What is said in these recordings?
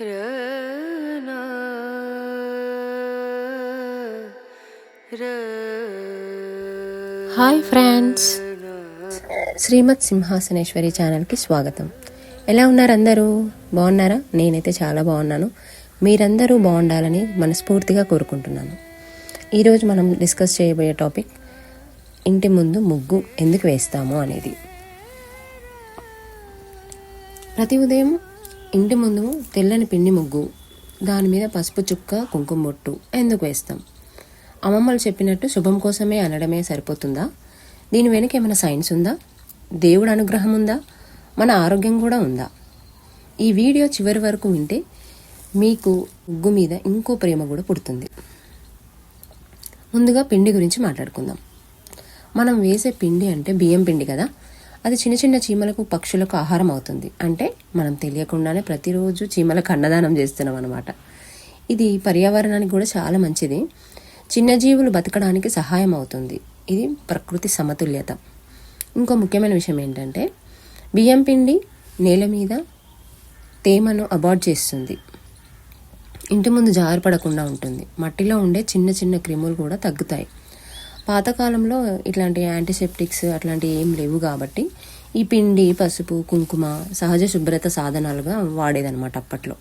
Hi friends శ్రీమద్ సింహాసనేశ్వరి ఛానల్కి స్వాగతం. ఎలా ఉన్నారు అందరూ బాగున్నారా? నేనైతే చాలా బాగున్నాను. మీరందరూ బాగుండాలని మనస్ఫూర్తిగా కోరుకుంటున్నాను. ఈరోజు మనం డిస్కస్ చేయబోయే టాపిక్ ఇంటి ముందు ముగ్గు ఎందుకు వేస్తాము అనేది. ప్రతి ఉదయం ఇంటి ముందు తెల్లని పిండి ముగ్గు దాని మీద పసుపు చుక్క కుంకుమ బొట్టు ఎందుకు వేస్తాం? అమ్మమ్మలు చెప్పినట్టు శుభం కోసమే అనడమే సరిపోతుందా? దీని వెనుక ఏమైనా సైన్స్ ఉందా? దేవుడు అనుగ్రహం ఉందా? మన ఆరోగ్యం కూడా ఉందా? ఈ వీడియో చివరి వరకు వింటే మీకు ముగ్గు మీద ఇంకో ప్రేమ కూడా పుడుతుంది. ముందుగా పిండి గురించి మాట్లాడుకుందాం. మనం వేసే పిండి అంటే బియ్యం పిండి కదా? అది చిన్న చిన్న చీమలకు పక్షులకు ఆహారం అవుతుంది. అంటే మనం తెలియకుండానే ప్రతిరోజు చీమలకు అన్నదానం చేస్తున్నాం అనమాట ఇది పర్యావరణానికి కూడా చాలా మంచిది. చిన్న జీవులు బతకడానికి సహాయం అవుతుంది. ఇది ప్రకృతి సమతుల్యత. ఇంకో ముఖ్యమైన విషయం ఏంటంటే బియ్యం పిండి నేల మీద తేమను అబార్డ్ చేస్తుంది. ఇంటి ముందు జారిపడకుండా ఉంటుంది. మట్టిలో ఉండే చిన్న చిన్న క్రిములు కూడా తగ్గుతాయి. పాతకాలంలో ఇట్లాంటి యాంటీసెప్టిక్స్ అట్లాంటివి ఏం లేవు కాబట్టి ఈ పిండి పసుపు కుంకుమ సహజ శుభ్రత సాధనాలుగా వాడేదనమాట అప్పట్లో.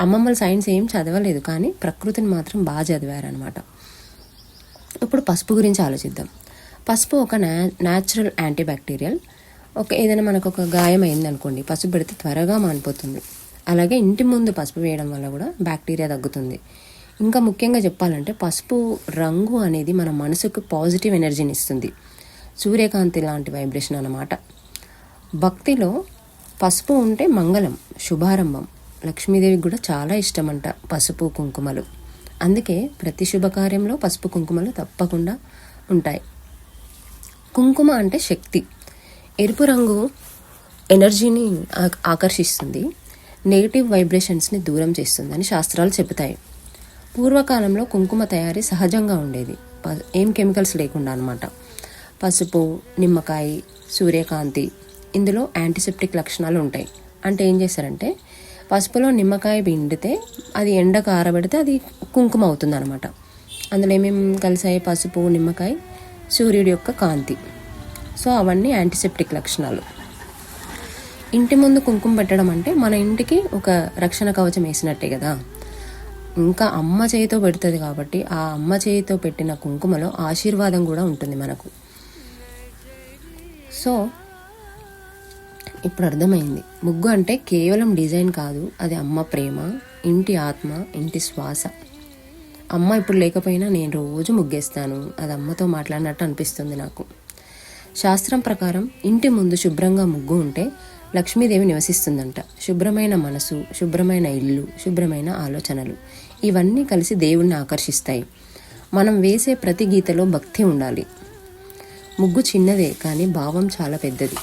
అమ్మమ్మలు సైన్స్ ఏం చదవలేదు కానీ ప్రకృతిని మాత్రం బాగా చదివారనమాట ఇప్పుడు పసుపు గురించి ఆలోచిద్దాం. పసుపు ఒక నా న్యాచురల్ యాంటీబ్యాక్టీరియల్ ఒక ఏదైనా మనకు ఒక గాయం అయింది అనుకోండి పసుపు పెడితే త్వరగా మానిపోతుంది. అలాగే ఇంటి ముందు పసుపు వేయడం వల్ల కూడా బ్యాక్టీరియా తగ్గుతుంది. ఇంకా ముఖ్యంగా చెప్పాలంటే పసుపు రంగు అనేది మన మనసుకు పాజిటివ్ ఎనర్జీని ఇస్తుంది. సూర్యకాంతి లాంటి వైబ్రేషన్ అన్నమాట. భక్తిలో పసుపు ఉంటే మంగళం శుభారంభం. లక్ష్మీదేవికి కూడా చాలా ఇష్టమంట పసుపు కుంకుమలు. అందుకే ప్రతి శుభకార్యంలో పసుపు కుంకుమలు తప్పకుండా ఉంటాయి. కుంకుమ అంటే శక్తి. ఎరుపు రంగు ఎనర్జీని ఆకర్షిస్తుంది. నెగిటివ్ వైబ్రేషన్స్ని దూరం చేస్తుందని శాస్త్రాలు చెబుతాయి. పూర్వకాలంలో కుంకుమ తయారీ సహజంగా ఉండేది. ఏం కెమికల్స్ లేకుండా అనమాట పసుపు నిమ్మకాయ సూర్యకాంతి ఇందులో యాంటీసెప్టిక్ లక్షణాలు ఉంటాయి. అంటే ఏం చేస్తారంటే పసుపులో నిమ్మకాయ పిండితే అది ఎండకు ఆరబెడితే అది కుంకుమ అవుతుంది అనమాట అందులో ఏమేమి కలిసాయి? పసుపు నిమ్మకాయ సూర్యుడి యొక్క కాంతి. సో అవన్నీ యాంటీసెప్టిక్ లక్షణాలు. ఇంటి ముందు కుంకుమ పెట్టడం అంటే మన ఇంటికి ఒక రక్షణ కవచం వేసినట్టే కదా. ఇంకా అమ్మ చేయితో పెడుతుంది కాబట్టి ఆ అమ్మ చేయితో పెట్టిన కుంకుమలో ఆశీర్వాదం కూడా ఉంటుంది మనకు. సో ఇప్పుడు అర్థమైంది. ముగ్గు అంటే కేవలం డిజైన్ కాదు అది అమ్మ ప్రేమ ఇంటి ఆత్మ ఇంటి శ్వాస. అమ్మ ఇప్పుడు లేకపోయినా నేను రోజు ముగ్గేస్తాను అది అమ్మతో మాట్లాడినట్టు అనిపిస్తుంది నాకు. శాస్త్రం ప్రకారం ఇంటి ముందు శుభ్రంగా ముగ్గు ఉంటే లక్ష్మీదేవి నివసిస్తుందంట. శుభ్రమైన మనసు శుభ్రమైన ఇల్లు శుభ్రమైన ఆలోచనలు. ఇవన్నీ కలిసి దేవుణ్ణి ఆకర్షిస్తాయి. మనం వేసే ప్రతి గీతలో భక్తి ఉండాలి. ముగ్గు చిన్నదే కానీ భావం చాలా పెద్దది.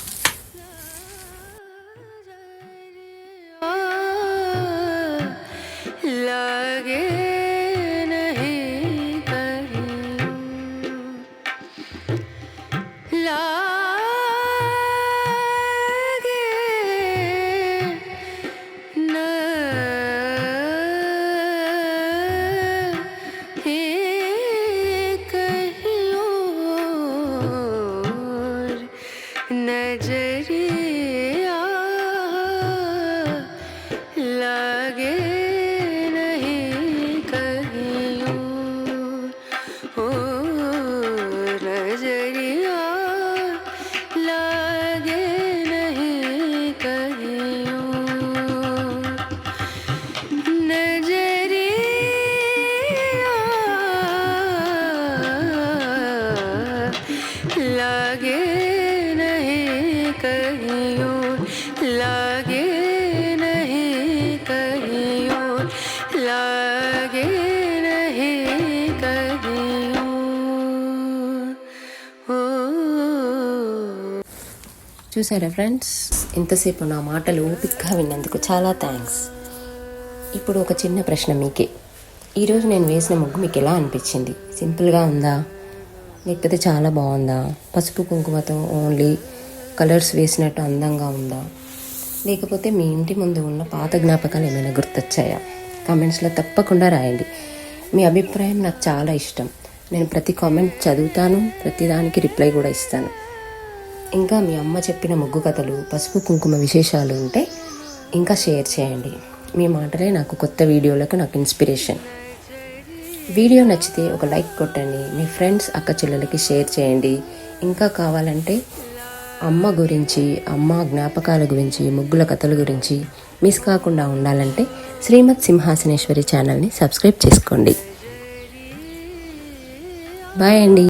చూసారా ఫ్రెండ్స్? ఇంతసేపు నా మాటలు ఓపిక్గా విన్నందుకు చాలా థ్యాంక్స్ ఇప్పుడు ఒక చిన్న ప్రశ్న మీకే. ఈరోజు నేను వేసిన ముగ్గు మీకు ఎలా అనిపించింది? సింపుల్గా ఉందా? లేకపోతే చాలా బాగుందా? పసుపు కుంకుమతో ఓన్లీ కలర్స్ వేసినట్టు అందంగా ఉందా? లేకపోతే మీ ఇంటి ముందు ఉన్న పాత జ్ఞాపకాలు ఏమైనా గుర్తొచ్చాయా? కామెంట్స్లో తప్పకుండా రాయండి. మీ అభిప్రాయం నాకు చాలా ఇష్టం. నేను ప్రతి కామెంట్ చదువుతాను ప్రతిదానికి రిప్లై కూడా ఇస్తాను. ఇంకా మీ అమ్మ చెప్పిన ముగ్గు కథలు పసుపు కుంకుమ విశేషాలు ఉంటే ఇంకా షేర్ చేయండి. మీ మాటలే నాకు కొత్త వీడియోలకు నాకు ఇన్స్పిరేషన్. వీడియో నచ్చితే ఒక లైక్ కొట్టండి మీ ఫ్రెండ్స్ అక్క చెల్లెలకి షేర్ చేయండి. ఇంకా కావాలంటే అమ్మ గురించి అమ్మ జ్ఞాపకాల గురించి ముగ్గుల కథల గురించి మిస్ కాకుండా ఉండాలంటే శ్రీమద్ సింహాసనేశ్వరి ఛానల్ని సబ్స్క్రైబ్ చేసుకోండి. బాయ్ అండి.